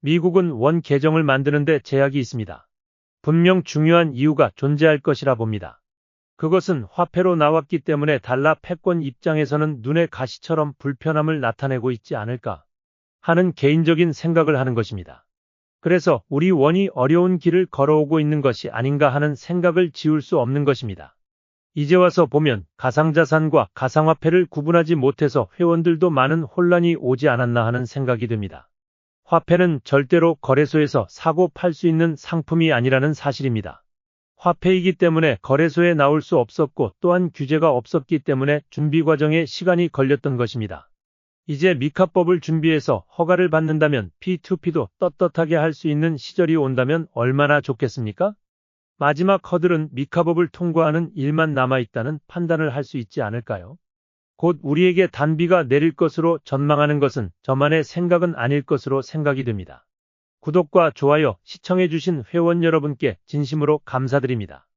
미국은 원 개정을 만드는데 제약이 있습니다. 분명 중요한 이유가 존재할 것이라 봅니다. 그것은 화폐로 나왔기 때문에 달러 패권 입장에서는 눈의 가시처럼 불편함을 나타내고 있지 않을까 하는 개인적인 생각을 하는 것입니다. 그래서 우리 원이 어려운 길을 걸어오고 있는 것이 아닌가 하는 생각을 지울 수 없는 것입니다. 이제 와서 보면 가상자산과 가상화폐를 구분하지 못해서 회원들도 많은 혼란이 오지 않았나 하는 생각이 듭니다. 화폐는 절대로 거래소에서 사고 팔 수 있는 상품이 아니라는 사실입니다. 화폐이기 때문에 거래소에 나올 수 없었고 또한 규제가 없었기 때문에 준비 과정에 시간이 걸렸던 것입니다. 이제 미카법을 준비해서 허가를 받는다면 P2P도 떳떳하게 할 수 있는 시절이 온다면 얼마나 좋겠습니까? 마지막 허들은 미카법을 통과하는 일만 남아있다는 판단을 할 수 있지 않을까요? 곧 우리에게 단비가 내릴 것으로 전망하는 것은 저만의 생각은 아닐 것으로 생각이 됩니다. 구독과 좋아요, 시청해주신 회원 여러분께 진심으로 감사드립니다.